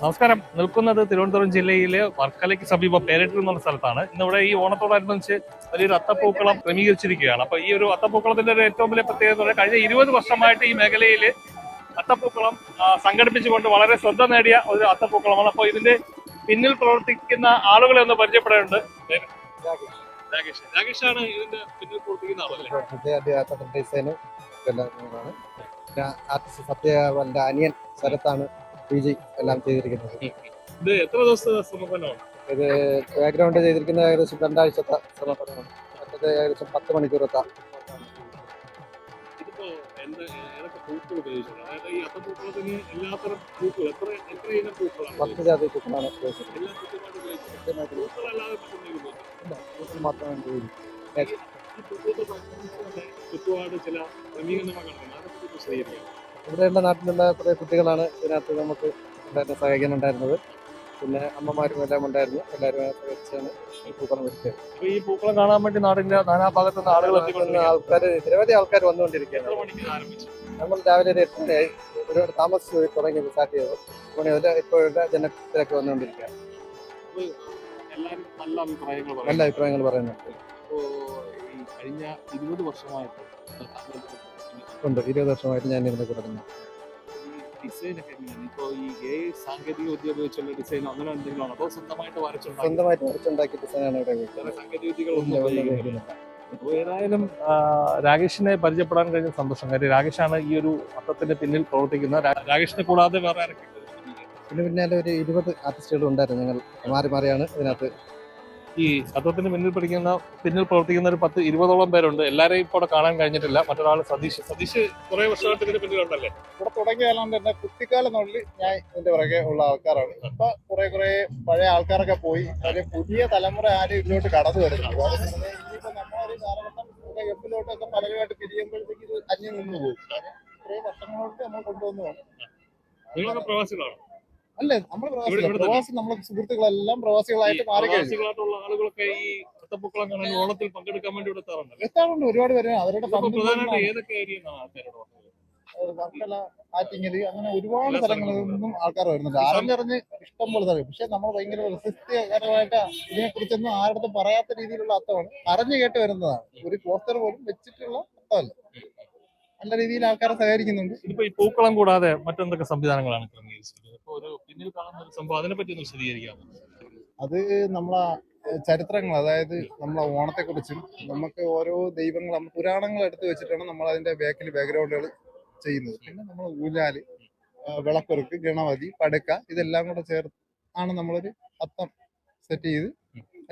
നമസ്കാരം. നിൽക്കുന്നത് തിരുവനന്തപുരം ജില്ലയിലെ വർക്കലയ്ക്ക് സമീപം പേരട്ടിൽ എന്നുള്ള സ്ഥലത്താണ്. ഇന്നിവിടെ ഈ ഓണത്തോടനുബന്ധിച്ച് വലിയൊരു അത്തപ്പൂക്കളം ക്രമീകരിച്ചിരിക്കുകയാണ്. അപ്പൊ ഈ ഒരു അത്തപ്പൂക്കളത്തിന്റെ ഒരു ഏറ്റവും വലിയ പ്രത്യേകത കഴിഞ്ഞ ഇരുപത് വർഷമായിട്ട് ഈ മേഖലയിൽ അത്തപ്പൂക്കളം സംഘടിപ്പിച്ചുകൊണ്ട് വളരെ ശ്രദ്ധ നേടിയ ഒരു അത്തപ്പൂക്കളമാണ്. അപ്പോൾ ഇതിന്റെ പിന്നിൽ പ്രവർത്തിക്കുന്ന ആളുകളെ ഒന്ന് പരിചയപ്പെടാനുണ്ട്. രാകേഷ്. രാകേഷാണ് ഇതിന്റെ പിന്നിൽ പ്രവർത്തിക്കുന്ന ആളല്ലേ? ആർട്ടിസ്റ്റ് സത്യവന്റെ അനിയൻ ശരത്താണ് പി ജി എല്ലാം ചെയ്തിരിക്കുന്നത്. ഇത് എത്ര ദിവസത്തെ സമർപ്പണമാണ്? ഇത് ബാക്ക്ഗ്രൗണ്ട് ചെയ്തിരിക്കുന്നത് ഏകദേശം രണ്ടാഴ്ചത്തെ സമർപ്പണമാണ്. മറ്റത് ഏകദേശം പത്ത് മണിക്കൂറത്തെ പത്ത് ജാതി പൂക്കളാണ് ഉദ്ദേശിക്കുന്നത് തന്നെ ചുറ്റുപാട് ചില ക്രമീകരണങ്ങൾ ഇവിടെയുള്ള നാട്ടിലുള്ള കുറേ കുട്ടികളാണ് ഇതിനകത്ത് നമുക്ക് ഉണ്ടായിരുന്ന സഹായിക്കാനുണ്ടായിരുന്നത് പിന്നെ അമ്മമാരും എല്ലാം ഉണ്ടായിരുന്നു. എല്ലാവരും സഹകരിച്ചാണ് ഈ പൂക്കളം അപ്പൊ ഈ പൂക്കളം കാണാൻ വേണ്ടി നാടിന്റെ നാനാഭാഗത്തു നിന്ന് ആളുകൾ. ആൾക്കാർ നിരവധി ആൾക്കാർ വന്നുകൊണ്ടിരിക്കുകയാണ്. നമ്മൾ രാവിലെ ഒരു എട്ട് ഒരു ഒരുപാട് താമസിച്ച് പോയി തുടങ്ങി സ്റ്റാർട്ട് ചെയ്തത് മണി മുതൽ ഇപ്പോഴത്തെ ജനത്തിലൊക്കെ വന്നുകൊണ്ടിരിക്കുകയാണ്. നല്ല അഭിപ്രായങ്ങൾ പറയുന്നുണ്ട്. കഴിഞ്ഞ ഇരുപത് വർഷമായിട്ട് ഉണ്ട്. ഇരുപത് വർഷമായിട്ട് ഞാൻ ഇതിനെ കൂടെ തന്നെ ഡിസൈൻ ഒക്കെ ഈ എ സാങ്കേതിക വിദ്യ ഉപയോഗിച്ചുള്ള ഡിസൈൻ അങ്ങനെ എന്തെങ്കിലും ആണോ? അതോ സ്വന്തമായിട്ട് വരച്ചുണ്ടാക്കി സ്വന്തമായിട്ട് വരച്ചുണ്ടാക്കിയ ഡിസൈനാണ് ഇവിടെ ഉപയോഗിക്കുന്നത്. സാങ്കേതിക വിദ്യകൾ ഇല്ല, ഒന്നും ഒന്നും ഉപയോഗിക്കുന്നില്ല. ഉപയോഗിക്കുന്നില്ല. ഏതായാലും രാകേഷിനെ പരിചയപ്പെടാൻ കഴിഞ്ഞ സന്തോഷം. കാര്യം രാകേഷാണ് ഈ ഒരു അർത്ഥത്തിന്റെ പിന്നിൽ പ്രവർത്തിക്കുന്ന രാകേഷിനെ കൂടാതെ വേറെ ആരൊക്കെ? പിന്നെ പിന്നാലെ ഒരു ഇരുപത് ആർട്ടിസ്റ്റുകൾ ഉണ്ടായിരുന്നു. ഞങ്ങൾ മാറി മാറിയാണ് ഇതിനകത്ത് ഈ അർത്ഥത്തിന് പിന്നിൽ പഠിക്കുന്ന പിന്നിൽ പ്രവർത്തിക്കുന്ന ഒരു പത്ത് ഇരുപതോളം പേരുണ്ട്. എല്ലാരെയും ഇപ്പോൾ കാണാൻ കഴിഞ്ഞിട്ടില്ല. മറ്റൊരാൾ സതീഷ്. സതീഷ് കുറെ വർഷമായിട്ട് ഇതിന് പിന്നിലുണ്ടല്ലേ ഇവിടെ തുടങ്ങിയ കാലം തന്നെ കുട്ടിക്കാലം ഞാൻ ഇതിന്റെ പുറകെ ഉള്ള ആൾക്കാരാണ്. ഇപ്പൊ കുറെ കുറെ പഴയ ആൾക്കാരൊക്കെ പോയി. അതിന് പുതിയ തലമുറ ആരും ഇതിലോട്ട് കടന്നു വരുന്നു അതുപോലെ തന്നെ ഇനിയിപ്പോ നമ്മളൊരു കാലഘട്ടം എപ്പിലോട്ടൊക്കെ പലരുമായിട്ട് പിരിയുമ്പോഴത്തേക്ക് ഇത് അന്യം നിന്ന് പോകും. കുറെ ഇത്രയും വർഷങ്ങളോട്ട് നമ്മൾ കൊണ്ടുവന്നു. നിങ്ങളൊക്കെ പ്രവാസികളാണ്? അല്ലേ? നമ്മൾ പ്രവാസികൾ. പ്രവാസി നമ്മളെ സുഹൃത്തുക്കളെല്ലാം പ്രവാസികളായിട്ട് മാറി ആളുകളൊക്കെ ഈ കാണാൻ ഓണത്തിൽ പങ്കെടുക്കാൻ വേണ്ടി ഇവിടെ എത്താറുണ്ട്. ഒരുപാട് പേര് അവരുടെ ഇതിപ്പോ ഫണ്ട് പ്രധാനമായിട്ട് ഏതൊക്കെ ഏരിയ വർക്കല ആറ്റിങ്ങൽ അങ്ങനെ ഒരുപാട് സ്ഥലങ്ങളിൽ നിന്നും ആൾക്കാർ വരുന്നുണ്ട്. അറിഞ്ഞറിഞ്ഞ് ഇഷ്ടം പോലെ സ്ഥലം. പക്ഷെ നമ്മൾ ഭയങ്കര റെസിസ്റ്റകരമായിട്ട് ഇതിനെ കുറിച്ചൊന്നും ആരുടെ പറയാത്ത രീതിയിലുള്ള അർത്ഥമാണ്. അറിഞ്ഞു കേട്ട് വരുന്നതാണ്. ഒരു പോസ്റ്റർ പോലും വെച്ചിട്ടുള്ള അർത്ഥമല്ല. നല്ല രീതിയിൽ ആൾക്കാരെ സഹകരിക്കുന്നുണ്ട്. ഇതിപ്പോ ഈ പൂക്കളം കൂടാതെ മറ്റെന്തൊക്കെ സംവിധാനങ്ങളാണ് ക്രമീകരിച്ചിരിക്കുന്നത് ഇപ്പൊ ഒരു പിന്നിൽ കാണുന്ന ഒരു സംഭവം അതിനെ പറ്റി ഒന്ന് വിശദീകരിക്കാം അത് നമ്മളെ ചരിത്രങ്ങൾ അതായത് നമ്മളെ ഓണത്തെക്കുറിച്ചും നമുക്ക് ഓരോ ദൈവങ്ങൾ പുരാണങ്ങൾ എടുത്തു വെച്ചിട്ടാണ് നമ്മൾ അതിന്റെ ബാക്കിൽ ബാക്ക്ഗ്രൗണ്ടുകൾ ചെയ്യുന്നത്. പിന്നെ നമ്മൾ ഊലാൽ ആ, വിളക്കുറുക്ക് ഗണപതി പടുക്ക ഇതെല്ലാം കൂടെ ചേർത്ത് ആണ് നമ്മളൊരു അത്തം സെറ്റ് ചെയ്ത്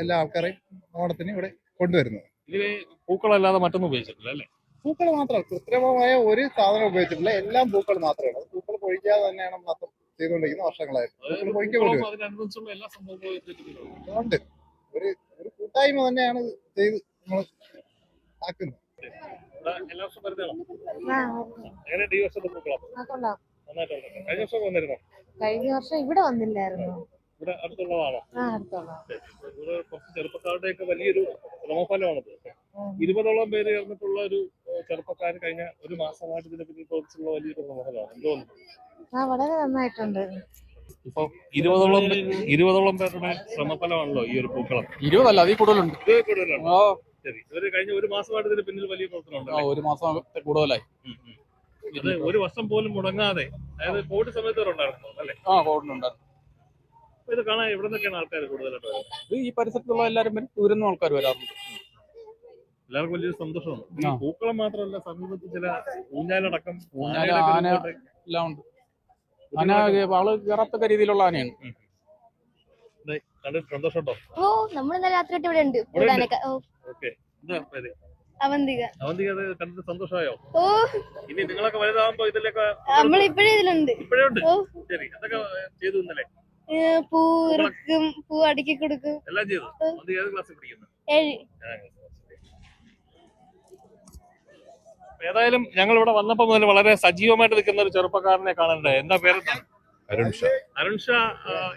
എല്ലാ ആൾക്കാരെയും ഓണത്തിന് ഇവിടെ കൊണ്ടുവരുന്നത്. ഇതിൽ പൂക്കളം അല്ലാതെ മറ്റൊന്നും ഉപയോഗിച്ചിട്ടില്ല അല്ലേ? പൂക്കൾ മാത്രമേ കൃത്രിമമായ ഒരു സാധനം ഉപയോഗിച്ചിട്ടില്ല. എല്ലാം പൂക്കൾ മാത്രമാണ് ഉള്ളൂ. പൂക്കൾ പൊഴിക്കാതെ തന്നെയാണ് നമ്മൾ അത്തം ചെയ്തുകൊണ്ടിരിക്കുന്നത് വർഷങ്ങളായിട്ട് പൂക്കൾ. അതുകൊണ്ട് ഒരു ഒരു കൂട്ടായ്മ തന്നെയാണ് ചെയ്ത് നമ്മൾ ആക്കുന്നത്. കഴിഞ്ഞ വർഷം വന്നിരുന്നോ? കഴിഞ്ഞ വർഷം ഇവിടെ വന്നില്ലായിരുന്നു. ഇവിടെ അടുത്തുള്ളതാണോ? ഇവിടെ കുറച്ച് ചെറുപ്പക്കാരുടെയൊക്കെ വലിയൊരു ശ്രമഫലമാണത്. ഇരുപതോളം പേര് ചേർന്നിട്ടുള്ള ഒരു ചെറുപ്പക്കാർ കഴിഞ്ഞ ഒരു മാസമായിട്ട് ഇതിനെ പറ്റി പ്രവർത്തിച്ചുള്ള വലിയൊരു എന്ത് തോന്നുന്നു? ആ വളരെ നന്നായിട്ടുണ്ട്. ഇപ്പൊ ഇരുപതോളം ഇരുപതോളം പേരുടെ ശ്രമഫലമാണല്ലോ ഈ ഒരു പൂക്കളം. ഇരുപതല്ല അതിൽ കൂടുതലുണ്ട്. ശരി. ഇവർ കഴിഞ്ഞ ഒരു മാസമായിട്ട് ഇതിന് പിന്നിൽ വലിയ പ്രവർത്തനം ആ, ഒരു മാസം കൂടുതലായി. ഒരു വർഷം പോലും മുടങ്ങാതെ അതായത് കോവിഡ് സമയത്ത് ഉണ്ടായിരുന്നു? അല്ലേ? ആ കോവിഡുണ്ട് അപ്പൊ ഇത് കാണാൻ എവിടെ നിന്നൊക്കെയാണ് ആൾക്കാർ കൂടുതലായിട്ട് ഇത് ഈ പരിസരത്തുള്ള എല്ലാവരും വരും ദൂരം ആൾക്കാർ വരാറുണ്ട് എല്ലാവർക്കും വലിയൊരു സന്തോഷമാണ്. ഈ പൂക്കളം മാത്രമല്ല സമീപത്ത് ചില ഊഞ്ഞാലടക്കം ഊഞ്ഞാൽ, ആന എല്ലാം ഉണ്ട്. ആന ആൾ കയറത്തക്ക രീതിയിലുള്ള ആനയാണ്. കണ്ടിട്ട് സന്തോഷമുണ്ടോ? ഓ നമ്മൾ ഇന്നലെ രാത്രി ഇവിടെ ഉണ്ട്? ഓക്കെ. അവന്തിക. കണ്ടിട്ട് സന്തോഷമായോ? ഓ. ഇനി നിങ്ങളൊക്കെ വലുതാകുമ്പോ ഇതിലൊക്കെ നമ്മൾ ഇപ്പോഴേ ഇതിലുണ്ട്. ഇപ്പോഴേ ഉണ്ട്? ഓ. ശരി എന്തൊക്കെ ചെയ്തു ഇന്നലെ? പൂ ഇറുക്കും പൂ അടുക്കി കൊടുക്കും. എല്ലാം ചെയ്തു? അവന്തിക്ക് ഏത് ക്ലാസ്സിൽ പഠിക്കുന്നു? ഏഴ് ഏഴാം class. അപ്പൊ ഏതായാലും ഞങ്ങൾ ഇവിടെ വന്നപ്പോ മുതൽ വളരെ സജീവമായിട്ട് നിൽക്കുന്ന ഒരു ചെറുപ്പക്കാരനെ കാണണ്ടേ? എന്താ പേര്? അരുൺ ഷാ. അരുൺ ഷാ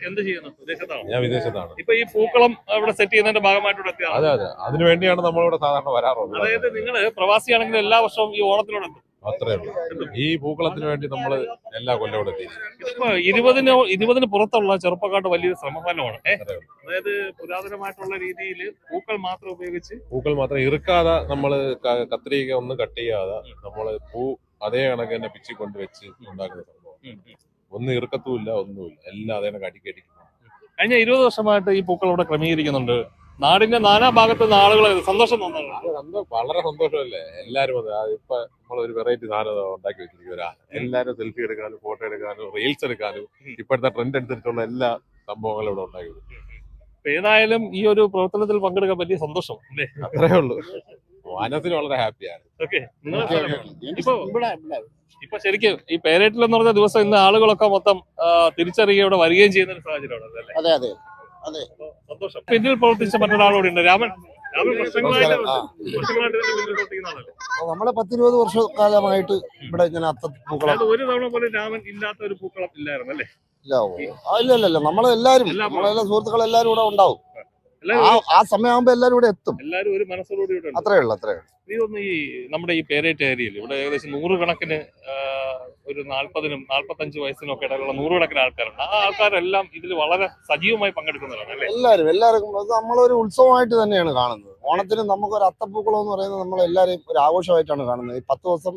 എന്ത് ചെയ്യുന്നു? വിദേശത്താണോ? ഞാൻ വിദേശത്താണ്. ഇപ്പൊ ഈ പൂക്കളം ഇവിടെ സെറ്റ് ചെയ്യുന്നതിന്റെ ഭാഗമായിട്ട് ഇവിടെ എത്തിയാണ് അതെ അതെ. അതിനു വേണ്ടിയാണ് നമ്മളിവിടെ സാധാരണ വരാറുള്ളത്. അതായത് നിങ്ങൾ പ്രവാസിയാണെങ്കിൽ എല്ലാ വർഷവും ഈ ഓണത്തിനോട് എത്തും അത്രേ ഉള്ളൂ. ഈ പൂക്കളത്തിന് വേണ്ടി നമ്മൾ എല്ലാ കൊല്ലവും എത്തി ഇതിപ്പോ ഇരുപതിന് ഇരുപതിന് പുറത്തുള്ള ചെറുപ്പക്കാട്ട് വലിയൊരു ശ്രമഫലമാണ്. ഏ? അതായത് പുരാതനമായിട്ടുള്ള രീതിയിൽ പൂക്കൾ മാത്രം ഉപയോഗിച്ച് പൂക്കൾ മാത്രം ഇറുക്കാതെ നമ്മൾ കത്രിക ഒന്നും കട്ട് ചെയ്യാതെ നമ്മൾ പൂ അതേ കണക്ക് തന്നെ പിച്ചി കൊണ്ട് വെച്ച് ഉണ്ടാക്കുന്ന സംഭവം. ഒന്നും ഇറുക്കത്തുമില്ല ഒന്നുമില്ല. എല്ലാം അതേ കണക്ക് അടിക്കി കഴിഞ്ഞ ഇരുപത് വർഷമായിട്ട് ഈ പൂക്കൾ ഇവിടെ ക്രമീകരിക്കുന്നുണ്ട്. നാടിന്റെ നാനാ ഭാഗത്ത് നിന്ന് ആളുകൾ സന്തോഷം തോന്നുന്നു വളരെ സന്തോഷമല്ലേ? എല്ലാരും അത് ഇപ്പൊ നമ്മൾ ഒരു വെറൈറ്റി സാധനം ഉണ്ടാക്കി വെച്ചിരിക്കുക എല്ലാരും സെൽഫി എടുക്കാനും ഫോട്ടോ എടുക്കാനും റീൽസ് എടുക്കാനും ഇപ്പോഴത്തെ ട്രെൻഡ് അനുസരിച്ചുള്ള എല്ലാ സംഭവങ്ങളും ഇവിടെ ഉണ്ടാക്കി ഏതായാലും ഈ ഒരു പ്രവർത്തനത്തിൽ പങ്കെടുക്കാൻ പറ്റിയ സന്തോഷം അല്ലേ? അത്രേ ഉള്ളൂ. മനസ്സിന് വളരെ ഹാപ്പിയാണ് ഓക്കെ ഇപ്പൊ ഇപ്പൊ ശരിക്കും ഈ പേരേറ്റിൽ എന്ന് പറഞ്ഞ ദിവസം ഇന്ന് ആളുകളൊക്കെ മൊത്തം തിരിച്ചറിയുക തിരിച്ചറിയുകയും ഇവിടെ വരികയും ചെയ്യുന്ന ഒരു സാഹചര്യമാണ് അല്ലേ? അതെ അതെ. പിന്നിൽ പ്രവർത്തിച്ച മറ്റൊരാളോട് ഉണ്ട് രാമൻ നമ്മളെ പത്തിരുപത് വർഷ കാലമായിട്ട് ഇവിടെ ഇങ്ങനെ അത്ത പൂക്കളം. ഒരു തവണ പോലും രാമൻ ഇല്ലാത്ത ഒരു പൂക്കളം ഇല്ലായിരുന്നു അല്ലേ? ഇല്ല ഇല്ല ഇല്ല നമ്മളെല്ലാരും നമ്മളെല്ലാ സുഹൃത്തുക്കളെല്ലാരും ഇവിടെ ഉണ്ടാവും. ആ സമയമാകുമ്പോ എല്ലാരും ഇവിടെ എത്തും. എല്ലാരും ഒരു മനസ്സോടുകൂടി അത്രേ ഉള്ളു അത്രേ ഉള്ളു. ഈ നമ്മുടെ ഈ പേരേറ്റ് ഏരിയയിൽ ഇവിടെ ഏകദേശം നൂറുകണക്കിന് കണക്കിന് ഒരു നാല്പതിനും നാൽപ്പത്തഞ്ച് വയസ്സിനും ഒക്കെ ഇടയിലുള്ള നൂറുകണക്കിന് ആൾക്കാരുണ്ട്. ആ ആൾക്കാരെല്ലാം ഇതിൽ വളരെ സജീവമായി പങ്കെടുക്കുന്നവരാണ് അല്ലേ? എല്ലാരും എല്ലാവർക്കും അത് നമ്മളൊരു ഉത്സവമായിട്ട് തന്നെയാണ് കാണുന്നത്. ഓണത്തിന് നമുക്ക് ഒരു അത്തപ്പൂക്കളം എന്ന് പറയുന്നത് നമ്മൾ എല്ലാവരെയും ഒരു ആഘോഷമായിട്ടാണ് കാണുന്നത്. ഈ പത്ത് ദിവസം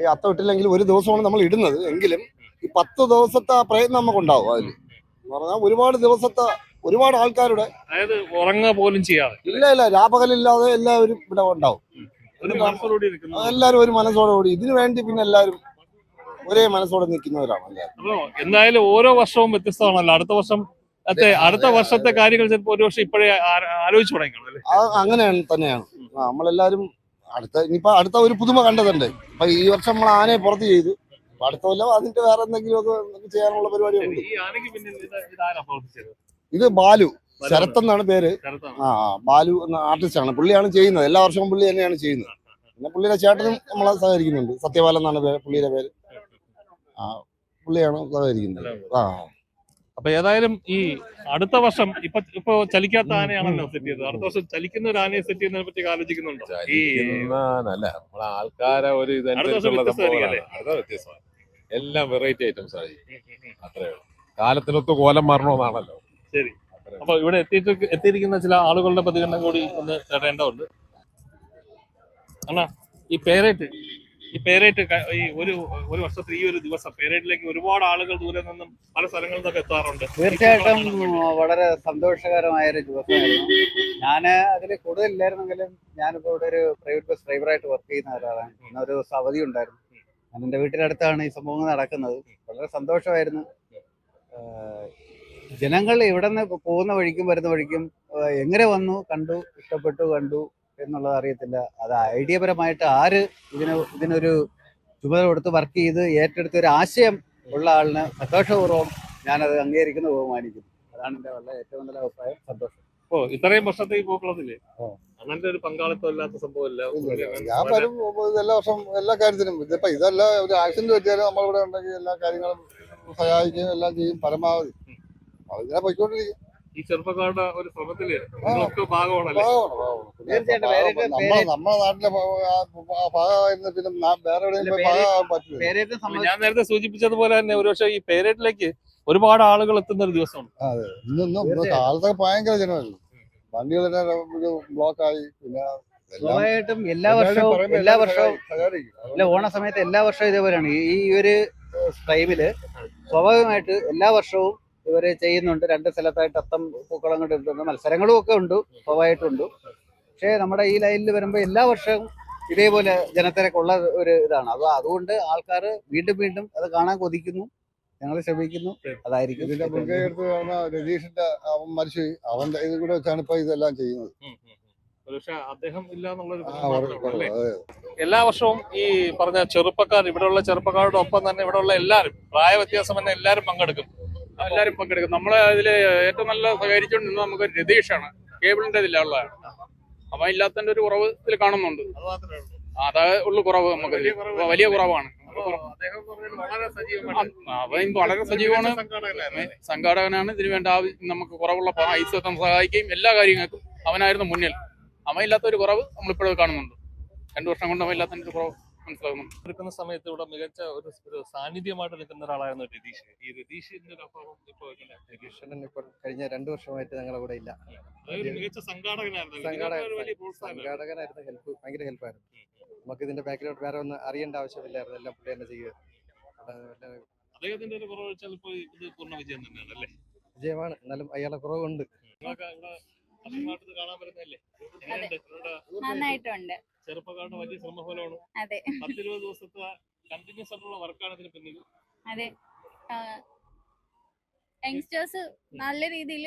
ഈ അത്തം ഇട്ടില്ലെങ്കിൽ ഒരു ദിവസമാണ് നമ്മൾ ഇടുന്നത്. എങ്കിലും ഈ പത്ത് ദിവസത്തെ ആ പ്രയത്നം നമുക്കുണ്ടാവും അതിൽ എന്ന് പറഞ്ഞാൽ ഒരുപാട് ദിവസത്തെ ഒരുപാട് ആൾക്കാരുടെ അതായത് ഉറങ്ങുക പോലും ചെയ്യാതെ. ഇല്ല ഇല്ല രാപകലില്ലാതെ എല്ലാവരും ഇവിടെ ഉണ്ടാവും. എല്ലാവരും ഒരു മനസ്സോടെ മനസ്സോടുകൂടി. ഇതിനു വേണ്ടി പിന്നെ എല്ലാവരും ഒരേ മനസ്സോടെ നിൽക്കുന്നവരാണ് എല്ലാവരും. എന്തായാലും ഓരോ വർഷവും വ്യത്യസ്തമാണല്ലോ. അടുത്ത വർഷം അടുത്ത വർഷത്തെ കാര്യങ്ങൾ ചിലപ്പോൾ ഒരു വർഷം ഇപ്പോഴേ ആലോചിച്ചു ആ അങ്ങനെയാണ് തന്നെയാണ്. നമ്മളെല്ലാരും അടുത്ത ഇനിയിപ്പോ അടുത്ത ഒരു പുതുമ കണ്ടതുണ്ട്. അപ്പൊ ഈ വർഷം നമ്മൾ ആനയെ പുറത്ത് ചെയ്തു. അടുത്ത കൊല്ലം അതിന്റെ വേറെ എന്തെങ്കിലും ഒക്കെ ചെയ്യാനുള്ള പരിപാടി ഉണ്ട് ഈ ആനയ്ക്ക് പിന്നിൽ ഇത് ബാലു. ശരത് എന്നാണ് പേര്. ആ ബാലു എന്ന ആർട്ടിസ്റ്റ് ആണ് പുള്ളിയാണ് ചെയ്യുന്നത്. എല്ലാ വർഷവും പുള്ളി തന്നെയാണ് ചെയ്യുന്നത്. പിന്നെ പുള്ളിയുടെ ചേട്ടനും നമ്മളെ സഹകരിക്കുന്നുണ്ട്. സത്യപാലൻ എന്നാണ് പേര് പുള്ളിയുടെ പേര്. ആ പുള്ളിയാണ് സഹകരിക്കുന്നത്. ആ. അപ്പൊ ഏതായാലും ഈ അടുത്ത വർഷം ഇപ്പൊ ഇപ്പൊ ചലിക്കാത്ത ആനയാണല്ലോ സെറ്റ് ചെയ്തത്. അടുത്ത വർഷം ചലിക്കുന്ന ഒരു ആനയെ സെറ്റ് ചെയ്യുന്നതിനെ പറ്റി ആലോചിക്കുന്നുണ്ടോ? നമ്മളെ ആൾക്കാരെ ഒരു ഇതനുസരിച്ചുള്ള വ്യത്യസ്തമാണ് എല്ലാം വെറൈറ്റി ഐറ്റംസ് ആയി അത്രേ ഉള്ളൂ. കാലത്തിനൊത്ത് കോലം മാറണമെന്നാണല്ലോ ശരി. അപ്പൊ ഇവിടെ എത്തിയിട്ട് എത്തിയിരിക്കുന്ന ചില ആളുകളുടെ പ്രതികരണം കൂടി ഒന്ന് തേടേണ്ടതുണ്ട്. അണ്ണാ ഈ പേരേറ്റ് ഈ പേരേറ്റ് ഈ ഒരു ഒരു വർഷത്തിൽ ഈ ഒരു ദിവസം പേരേറ്റിലേക്ക് ഒരുപാട് ആളുകൾ ദൂരെ നിന്നും പല സ്ഥലങ്ങളിൽ നിന്നൊക്കെ എത്താറുണ്ട്. തീർച്ചയായിട്ടും വളരെ സന്തോഷകരമായ ഒരു ദിവസമായിരുന്നു. ഞാൻ അതിൽ കൂടുതലില്ലായിരുന്നെങ്കിലും ഞാനിപ്പോൾ ഇവിടെ ഒരു പ്രൈവറ്റ് ബസ് ഡ്രൈവറായിട്ട് വർക്ക് ചെയ്യുന്ന ഒരാളാണ്. ഇന്നൊരു ഒരു ദിവസം അവധി ഉണ്ടായിരുന്നു. ഞാൻ എന്റെ വീട്ടിനടുത്താണ് ഈ സംഭവങ്ങൾ നടക്കുന്നത്. വളരെ സന്തോഷമായിരുന്നു. ജനങ്ങൾ ഇവിടെ നിന്ന് പോകുന്ന വഴിക്കും വരുന്ന വഴിക്കും എങ്ങനെ വന്നു കണ്ടു ഇഷ്ടപ്പെട്ടു കണ്ടു എന്നുള്ളത് അറിയത്തില്ല. അത് ഐഡിയപരമായിട്ട് ആര് ഇതിന് ഇതിനൊരു ചുമതല കൊടുത്ത് വർക്ക് ചെയ്ത് ഏറ്റെടുത്ത ഒരു ആശയം ഉള്ള ആളിന് സന്തോഷപൂർവം ഞാനത് അംഗീകരിക്കുന്നു ബഹുമാനിക്കുന്നു. അതാണ് എന്റെ വളരെ ഏറ്റവും നല്ല അഭിപ്രായം. സന്തോഷം. ഓ ഇത്രയും വർഷത്തെ ഈ പൂക്കളത്തില്ലേ. അങ്ങനത്തെ ഒരു പങ്കാളിത്തം ഇല്ലാത്ത സംഭവമല്ല. ഞാൻ വരും എല്ലാ വർഷം എല്ലാ കാര്യത്തിനും. ഇതിപ്പോ ഇതല്ല ഒരു ആക്സിഡന്റ് പറ്റിയാലും നമ്മളിവിടെ ഉണ്ടെങ്കിൽ എല്ലാ കാര്യങ്ങളും സഹായിക്കുകയും എല്ലാം ചെയ്യും പരമാവധി. അതിങ്ങനെ പോയിക്കൊണ്ടിരിക്കും. ഈ ചെറുപ്പക്കാരുടെ ഒരു ശ്രമത്തിൽ നിങ്ങളൊക്കെ ഭാഗമാണല്ലേ? നമ്മുടെ നാട്ടിലെ ഭാഗമായിരുന്നു പിന്നെ വേറെ എവിടെയും ഭാഗമാകാൻ പറ്റില്ല. ഞാൻ നേരത്തെ സൂചിപ്പിച്ചതുപോലെ തന്നെ ഒരുപക്ഷെ ഈ പേരേറ്റിലേക്ക് ഒരുപാട് ആളുകൾ എത്തുന്ന ഒരു ദിവസമാണ് ഇന്നൊന്നും ഇന്ന്. കാലത്തൊക്കെ ഭയങ്കര ജനമല്ലേ? വണ്ടികൾ തന്നെ ബ്ലോക്ക് ആയി പിന്നെ എല്ലാം- സ്വാഭാവികമായിട്ടും എല്ലാ വർഷവും എല്ലാ വർഷവും അല്ല ഓണ സമയത്ത് എല്ലാ വർഷവും ഇതേപോലെയാണ്. ഈ ഈ ഒരു ടൈമിൽ സ്വാഭാവികമായിട്ട് എല്ലാ വർഷവും ഇവർ ചെയ്യുന്നുണ്ട്. രണ്ട് സ്ഥലത്തായിട്ട് അത്തം പൂക്കളം കൊണ്ട് മത്സരങ്ങളും ഒക്കെ ഉണ്ട്. സ്വഭാവമായിട്ടുണ്ട് പക്ഷേ നമ്മുടെ ഈ ലൈനിൽ വരുമ്പോൾ എല്ലാ വർഷവും ഇതേപോലെ ജനത്തിരക്കുള്ള ഒരു ഇതാണ്. അത് അതുകൊണ്ട് ആൾക്കാർ വീണ്ടും വീണ്ടും അത് കാണാൻ കൊതിക്കുന്നു. ഞങ്ങൾ ശ്രമിക്കുന്നു. അതായിരിക്കും. ഇതിന്റെ മുൻകൈ എടുത്ത് രതീഷിന്റെ അവൻ മരിച്ചു. അവന്റെ ഇത് കൂടെ വെച്ചാണ് ഇപ്പൊ ഇതെല്ലാം ചെയ്യുന്നത്. അദ്ദേഹം. എല്ലാ വർഷവും ഈ പറഞ്ഞ ചെറുപ്പക്കാർ ഇവിടെയുള്ള ചെറുപ്പക്കാരുടെ ഒപ്പം തന്നെ ഇവിടെയുള്ള എല്ലാവരും പ്രായ വ്യത്യാസം തന്നെ എല്ലാവരും പങ്കെടുക്കും. എല്ലാവരും പങ്കെടുക്കും. നമ്മളെ ഇതിൽ ഏറ്റവും നല്ല സഹകരിച്ചുകൊണ്ടിരുന്നത് നമുക്ക് രതീഷാണ്. കേബിളിന്റെ ഇതിലുള്ളതാണ് അവൻ ഇല്ലാത്തതിന്റെ ഒരു കുറവ് ഇതിൽ കാണുന്നുണ്ട്. അതേ ഉള്ളൂ. കുറവ് നമുക്ക്. വലിയ കുറവാണ്. അപ്പോ അവൻ വളരെ സജീവമാണ്. സംഘാടകനാണ്. ഇതിനു വേണ്ട നമുക്ക് കുറവുള്ള ഐസ് എത്താൻ സഹായിക്കുകയും എല്ലാ കാര്യങ്ങൾക്കും അവനായിരുന്നു മുന്നിൽ. അവൻ ഇല്ലാത്ത ഒരു കുറവ് നമ്മളിപ്പോഴും കാണുന്നുണ്ട്. രണ്ടു വർഷം കൊണ്ട് അവൻ ഇല്ലാത്തതിന്റെ ഒരു കുറവ്. മനസ്സിലാകുന്നുണ്ട് എടുക്കുന്ന സമയത്ത് ഇവിടെ മികച്ച ഒരു സാന്നിധ്യമായിട്ട് നിൽക്കുന്ന ഒരാളായിരുന്നു രതീഷ്. ഈ രതീഷിന്റെ ഒരു അഭാവം? ഇപ്പോൾ കഴിഞ്ഞ രണ്ടു വർഷമായിട്ട് ഞങ്ങളുടെ കൂടെ ഇല്ല. മികച്ച സംഘാടകനായിരുന്നു സംഘാടകനായിരുന്നു ഹെൽപ്പ് ഭയങ്കര ഹെൽപ്പായിരുന്നു. നമുക്ക് ഇതിന്റെ ബാക്ക്ഗ്രൗണ്ട് വേറെ ഒന്നും അറിയേണ്ട ആവശ്യമില്ലായിരുന്നു. എല്ലാം പുള്ളി തന്നെ ചെയ്യുക. അദ്ദേഹത്തിന്റെ ഒരു കുറവ് വെച്ചാൽ ഇപ്പോൾ ഇത് പൂർണ വിജയം തന്നെയാണ് അല്ലേ? വിജയമാണ്. എന്നാലും അയാളെ കുറവുണ്ട്. നന്നായിട്ടുണ്ട്. ചെറുപ്പക്കാരുടെ വലിയ ശ്രമഫലമാണ്. അതെ. പത്തിരുപത് ദിവസത്തെ കണ്ടിന്യൂസ് ആയിട്ടുള്ള വർക്കാണ് ഇതിന് പിന്നിൽ അതെ. യങ്സ്റ്റേഴ്സ് നല്ല രീതിയിൽ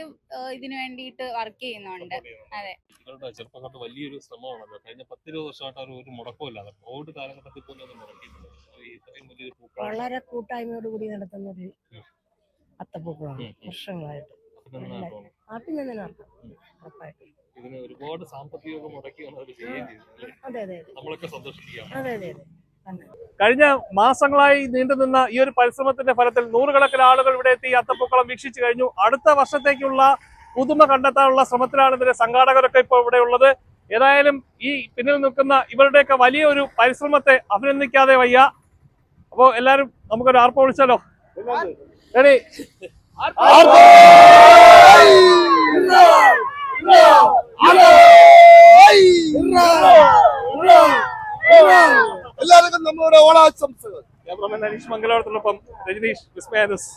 ഇതിനു വേണ്ടിയിട്ട് വർക്ക് ചെയ്യുന്നുണ്ട്. അതെ. ചെറുപ്പക്കാരുടെ വലിയൊരു ശ്രമമാണ് കഴിഞ്ഞ പത്തിരുപത് വർഷമായിട്ട് അവർ ഒരു മുടക്കമില്ലാതെ കോവിഡ് കാലഘട്ടത്തിൽ പോലും അത് മുടക്കിയിട്ടുണ്ട്. വളരെ കൂട്ടായ്മയോടുകൂടി നടത്തുന്ന ഒരു അത്തപ്പൂക്കളാണ് വർഷങ്ങളായിട്ട്. നാട്ടിൽ നിന്നാണ് ഉറപ്പായിട്ടും. ഇതിന് ഒരുപാട് സാമ്പത്തികമൊക്കെ മുടക്കിയാണ് അവർ ചെയ്യുകയും ചെയ്തത് നമ്മളൊക്കെ സന്തോഷിക്കുകയാണ് കഴിഞ്ഞ മാസങ്ങളായി നീണ്ടുനിന്ന ഈ ഒരു പരിശ്രമത്തിന്റെ ഫലത്തിൽ നൂറുകണക്കിന് ആളുകൾ ഇവിടെ എത്തി അത്തപ്പൂക്കളം വീക്ഷിച്ചു കഴിഞ്ഞു. അടുത്ത വർഷത്തേക്കുള്ള പുതുമ കണ്ടെത്താനുള്ള ശ്രമത്തിലാണ് ഇതിന്റെ സംഘാടകരൊക്കെ ഇപ്പോൾ ഇവിടെ ഉള്ളത്. ഏതായാലും ഈ പിന്നിൽ നിൽക്കുന്ന ഇവരുടെയൊക്കെ വലിയ ഒരു പരിശ്രമത്തെ അഭിനന്ദിക്കാതെ വയ്യ. അപ്പോ എല്ലാരും നമുക്കൊരു ആർപ്പ് വിളിച്ചാലോ റെഡി. എല്ലാവർക്കും നമ്മുടെ ഓണാശംസകൾ. ക്യാമറമാൻ രജനീഷ് വിസ്മയാനസ്